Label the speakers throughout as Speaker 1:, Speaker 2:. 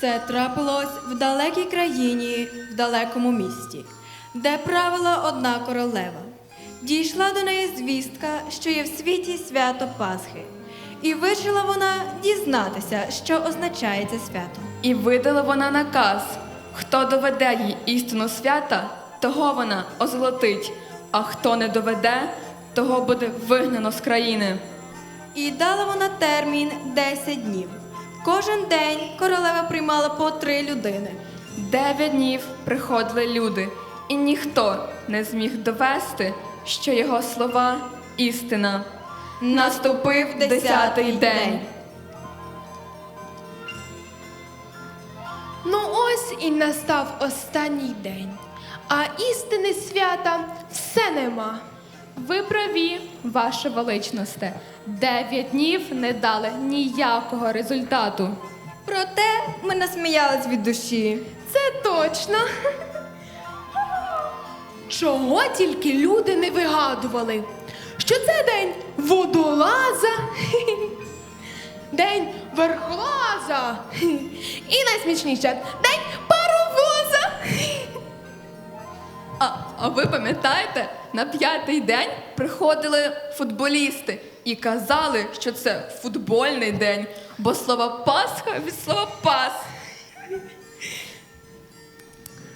Speaker 1: Це трапилось в далекій країні, в далекому місті, де правила одна королева. Дійшла до неї звістка, що є в світі свято Пасхи. І вирішила вона дізнатися, що означає це свято.
Speaker 2: І видала вона наказ: хто доведе їй істину свята, того вона озолотить, а хто не доведе, того буде вигнано з країни.
Speaker 1: І дала вона термін 10 днів. Кожен день королева приймала по три людини.
Speaker 2: Дев'ять днів приходили люди, і ніхто не зміг довести, що його слова істина. Наступив десятий день.
Speaker 3: Ну ось і настав останній день, а істини свята все нема.
Speaker 4: Ви праві, ваше величносте. Дев'ять днів не дали ніякого результату.
Speaker 1: Проте ми насміялись від душі.
Speaker 3: Це точно. Чого тільки люди не вигадували? Що це день водолаза, день верхолаза і найсмішніше день паровоза.
Speaker 2: А, а ви пам'ятаєте, на п'ятий день приходили футболісти і казали, що це футбольний день, бо слово Пасха від слова пас.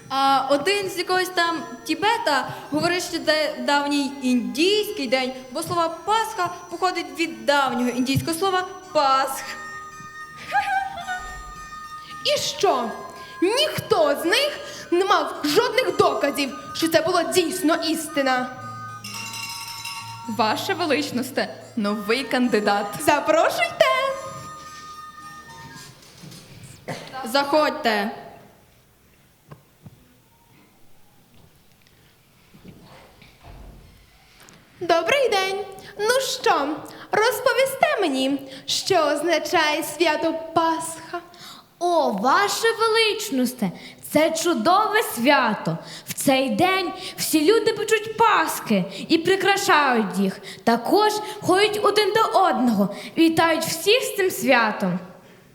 Speaker 1: А один з якогось там Тібета говорить, що це давній індійський день, бо слово Пасха походить від давнього індійського слова Пасх.
Speaker 3: І що? Ніхто з них не мав жодних доказів, що це було дійсно істина.
Speaker 2: Ваше величносте, новий кандидат.
Speaker 3: Запрошуйте.
Speaker 1: Заходьте.
Speaker 3: Добрий день. Ну що, розповісте мені, що означає свято Пасха?
Speaker 5: О, ваше величносте, це чудове свято. В цей день всі люди печуть паски і прикрашають їх. Також ходять один до одного, вітають всіх з цим святом.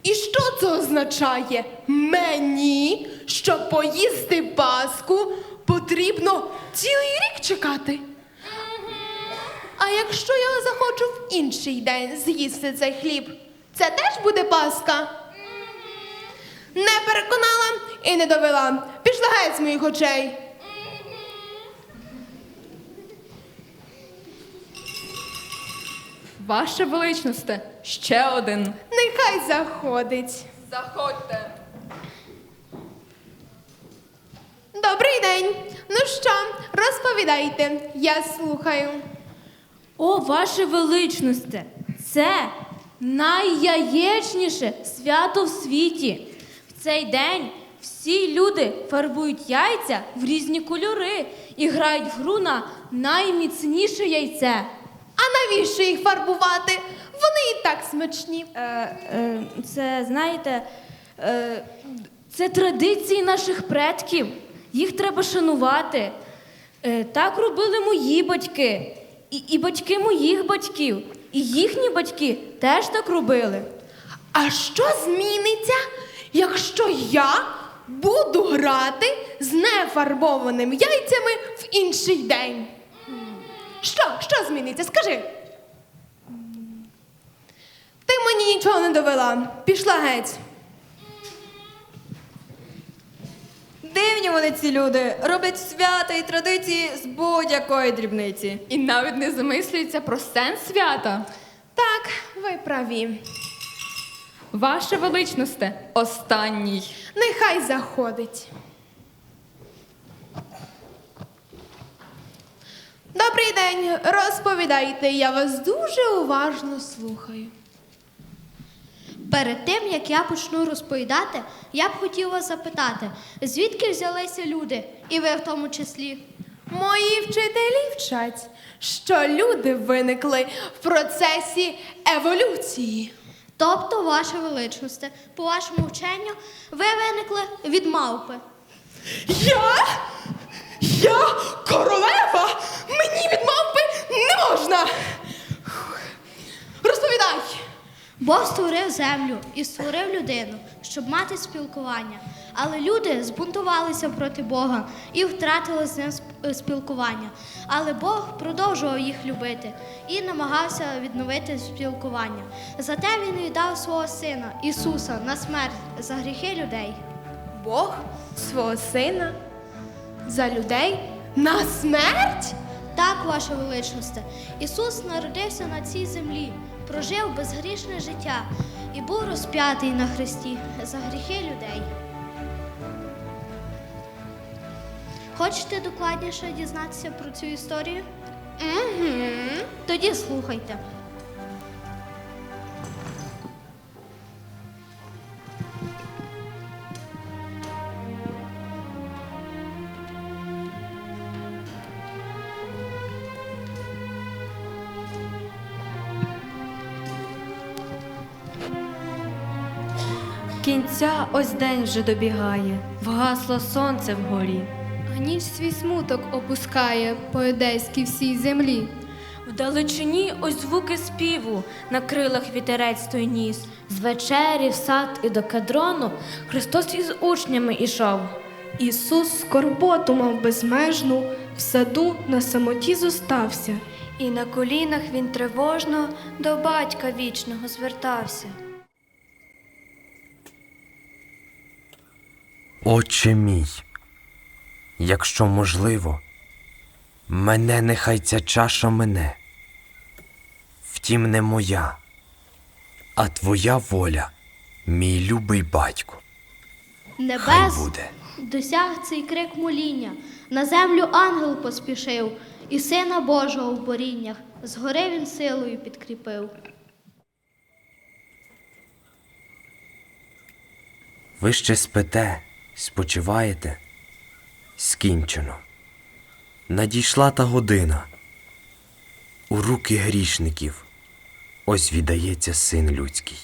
Speaker 3: І що це означає? Мені, щоб поїсти Пасху, потрібно цілий рік чекати. А якщо я захочу в інший день з'їсти цей хліб, це теж буде Пасха? Не переконала і не довела. Пішла геть з моїх очей.
Speaker 2: Ваше величносте, ще один.
Speaker 3: Нехай заходить.
Speaker 2: Заходьте.
Speaker 3: Добрий день. Ну що, розповідайте, я слухаю.
Speaker 5: О, ваше величносте, це найяєчніше свято в світі. В цей день всі люди фарбують яйця в різні кольори і грають в гру на найміцніше яйце.
Speaker 3: А навіщо їх фарбувати? Вони і так смачні.
Speaker 5: Е, е, це, знаєте, е, це традиції наших предків. Їх треба шанувати. Е, так робили мої батьки, і, і батьки моїх батьків, і їхні батьки теж так робили.
Speaker 3: А що зміниться, якщо я буду грати з нефарбованими яйцями в інший день? Що? Що зміниться? Скажи. Ти мені нічого не довела. Пішла геть.
Speaker 1: Дивні вони ці люди роблять свята і традиції з будь-якої дрібниці.
Speaker 2: І навіть не замислюється про сенс свята.
Speaker 3: Так, ви праві.
Speaker 2: Ваше величносте, останній.
Speaker 3: Нехай заходить. Добрий день, розповідайте, я вас дуже уважно слухаю.
Speaker 6: Перед тим як я почну розповідати, я б хотіла запитати, звідки взялися люди, і ви в тому числі.
Speaker 3: Мої вчителі вчать, що люди виникли в процесі еволюції.
Speaker 6: Тобто, ваше величносте, по вашому вченню, ви виникли від мавпи.
Speaker 3: Я? Я королева? Мені від мавпи не можна. Розповідай.
Speaker 6: Бог створив землю і створив людину, щоб мати спілкування. Але люди збунтувалися проти Бога і втратили з ним спілкування. Але Бог продовжував їх любити і намагався відновити спілкування. Зате він віддав свого сина Ісуса на смерть за гріхи людей.
Speaker 3: Бог свого сина за людей на смерть?
Speaker 6: Так, ваша величність, Ісус народився на цій землі, прожив безгрішне життя і був розп'ятий на хресті за гріхи людей. Хочете докладніше дізнатися про цю історію?
Speaker 3: Угу.
Speaker 6: Тоді слухайте.
Speaker 1: Кінця ось день вже добігає, вгасло сонце вгорі.
Speaker 7: Ніч свій смуток опускає по юдейській всій землі.
Speaker 5: Вдалечині ось звуки співу, на крилах вітерець той ніс. З вечері в сад і до кедрону Христос із учнями ішов.
Speaker 8: Ісус скорботу мав безмежну, в саду на самоті зостався.
Speaker 1: І на колінах він тривожно до батька вічного звертався.
Speaker 9: Отче мій, якщо можливо, мене нехай ця чаша мене. Втім, не моя, а твоя воля, мій любий батько. Хай
Speaker 6: Небес
Speaker 9: буде.
Speaker 6: досяг цей крик моління. На землю ангел поспішив, і сина Божого в боріннях. Згори він силою підкріпив.
Speaker 9: Ви ще спите, спочиваєте? Скінчено. Надійшла та година. У руки грішників ось віддається син людський.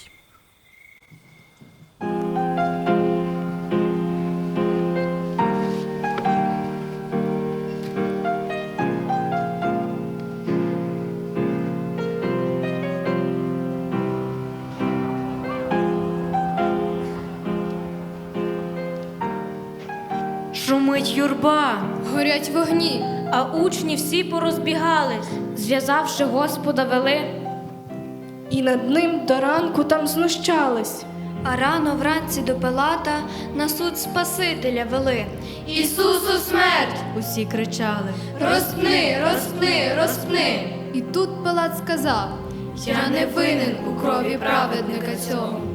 Speaker 7: Горять вогні,
Speaker 5: а учні всі порозбігались, зв'язавши Господа вели.
Speaker 8: І над ним до ранку там знущались.
Speaker 1: А рано вранці до Пилата на суд Спасителя вели.
Speaker 2: Ісусу смерть!
Speaker 1: Усі кричали.
Speaker 2: Розпни, розпни, розпни!
Speaker 7: і тут Пилат сказав:
Speaker 2: Я не винен у крові праведника цього.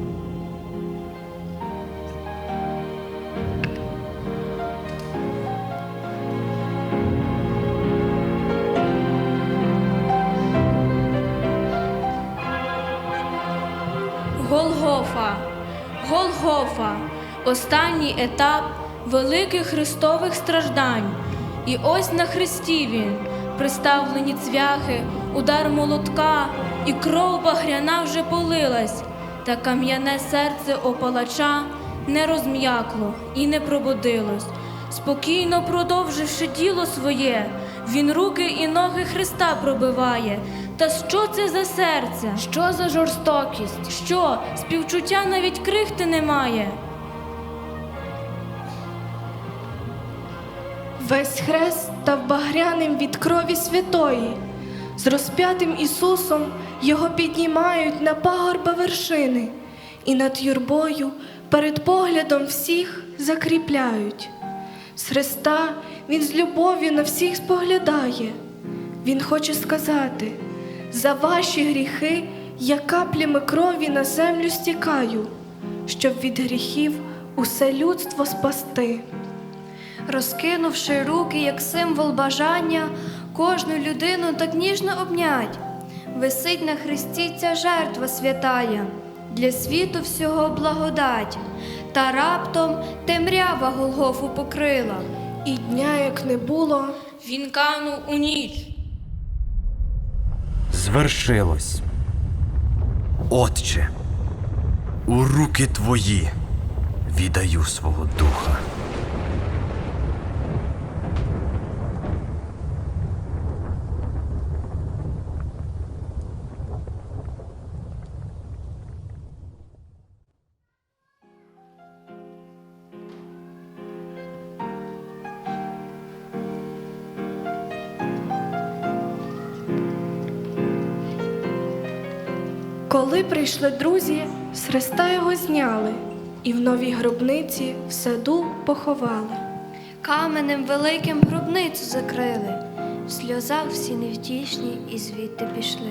Speaker 5: Голгофа, Голгофа, останній етап великих христових страждань. І ось на хресті він, приставлені цвяхи, удар молотка, і кров багряна вже полилась, та кам'яне серце опалача не розм'якло і не пробудилось. Спокійно продовживши діло своє, він руки і ноги Христа пробиває. Та що це за серце? Що за жорстокість? Що співчуття навіть крихти немає?
Speaker 8: Весь хрест став багряним від крові святої. З розп'ятим Ісусом його піднімають на пагорба вершини, і над юрбою перед поглядом всіх закріпляють. З Христа Він з любов'ю на всіх споглядає. Він хоче сказати: за ваші гріхи я каплями крові на землю стікаю, щоб від гріхів усе людство спасти.
Speaker 1: Розкинувши руки як символ бажання, кожну людину так ніжно обнять. Висить на хресті ця жертва святая, для світу всього благодать, та раптом темрява Голгофу покрила.
Speaker 8: І дня як не було,
Speaker 5: Він канув у ніч.
Speaker 9: Звершилось. Отче, у руки твої віддаю свого духа.
Speaker 8: Коли прийшли друзі, з хреста його зняли, і в новій гробниці в саду поховали.
Speaker 10: Каменем великим гробницю закрили, в сльозах всі невтішні і звідти пішли.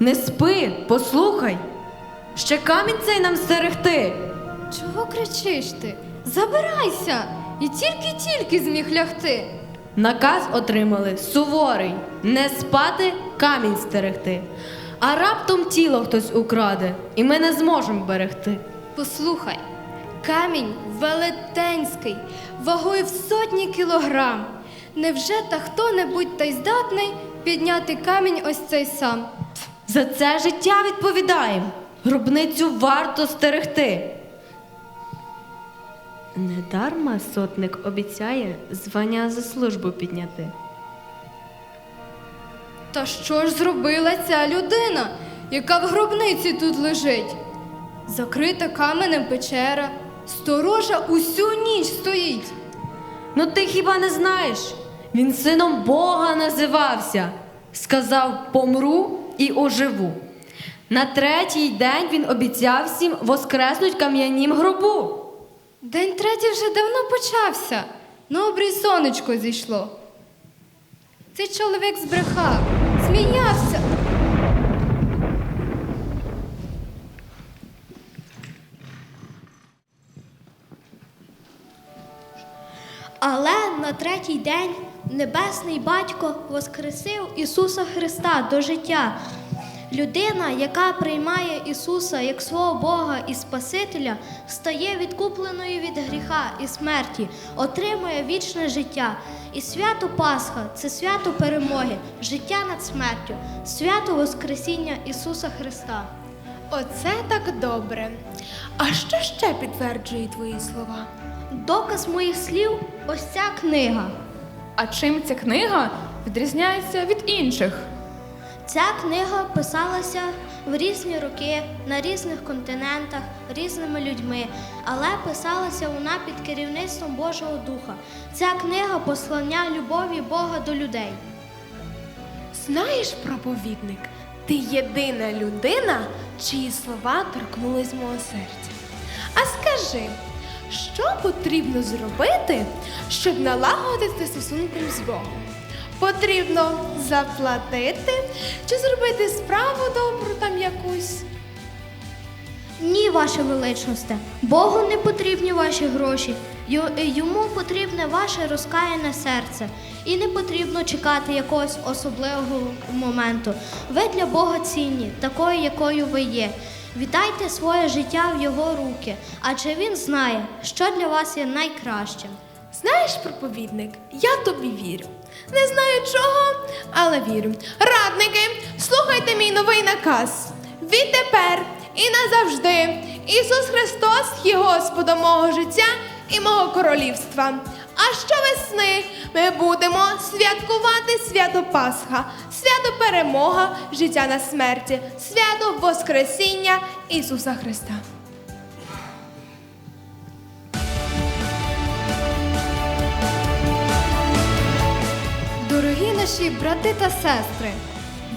Speaker 1: Не спи, послухай. Ще камінь цей нам стерегти.
Speaker 7: Чого кричиш ти? Забирайся! І тільки-тільки зміг лягти.
Speaker 1: Наказ отримали суворий не спати, камінь стерегти. А раптом тіло хтось украде, і ми не зможемо берегти.
Speaker 7: Послухай, камінь велетенський, вагою в сотні кілограм. Невже та хто-небудь та й здатний підняти камінь ось цей сам?
Speaker 1: За це життя відповідаємо. Гробницю варто стерегти. Недарма сотник обіцяє звання за службу підняти.
Speaker 7: Та що ж зробила ця людина, яка в гробниці тут лежить? Закрита каменем печера, сторожа усю ніч стоїть.
Speaker 1: Ну ти хіба не знаєш? Він сином Бога називався. Сказав помру і оживу. На третій день він обіцяв всім воскреснуть кам'янім гробу.
Speaker 7: День третій вже давно почався. На обрій сонечко зійшло. Цей чоловік збрехав, сміявся.
Speaker 6: Але на третій день небесний батько воскресив Ісуса Христа до життя. Людина, яка приймає Ісуса як свого Бога і Спасителя, стає відкупленою від гріха і смерті, отримує вічне життя. І свято Пасха це свято перемоги, життя над смертю, свято Воскресіння Ісуса Христа.
Speaker 3: Оце так добре. А що ще підтверджує твої слова?
Speaker 6: Доказ моїх слів ось ця книга.
Speaker 2: А чим ця книга відрізняється від інших?
Speaker 6: Ця книга писалася в різні роки на різних континентах різними людьми, але писалася вона під керівництвом Божого Духа. Ця книга послання любові Бога до людей.
Speaker 3: Знаєш, проповідник, ти єдина людина, чиї слова торкнулись мого серця. А скажи, що потрібно зробити, щоб налагодити стосунки з Богом? Потрібно заплатити чи зробити справу добру там якусь?
Speaker 6: Ні, ваше величносте, Богу не потрібні ваші гроші. Йому потрібне ваше розкаяне серце. І не потрібно чекати якогось особливого моменту. Ви для Бога цінні, такою, якою ви є. Віддайте своє життя в Його руки, адже Він знає, що для вас є найкращим.
Speaker 3: Знаєш, проповідник, я тобі вірю. Не знаю чого, але вірю. Радники, слухайте мій новий наказ. Відтепер і назавжди Ісус Христос є Господом мого життя і мого королівства. А щовесни ми будемо святкувати свято Пасха, свято перемога, життя на смерті, свято Воскресіння Ісуса Христа.
Speaker 7: Дорогі наші брати та сестри,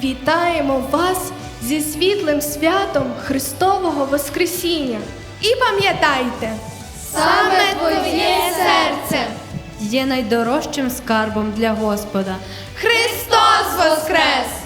Speaker 8: Вітаємо вас зі світлим святом Христового Воскресіння!
Speaker 3: І пам'ятайте,
Speaker 7: саме твоє серце!
Speaker 1: Є найдорожчим скарбом для Господа.
Speaker 3: Христос Воскрес!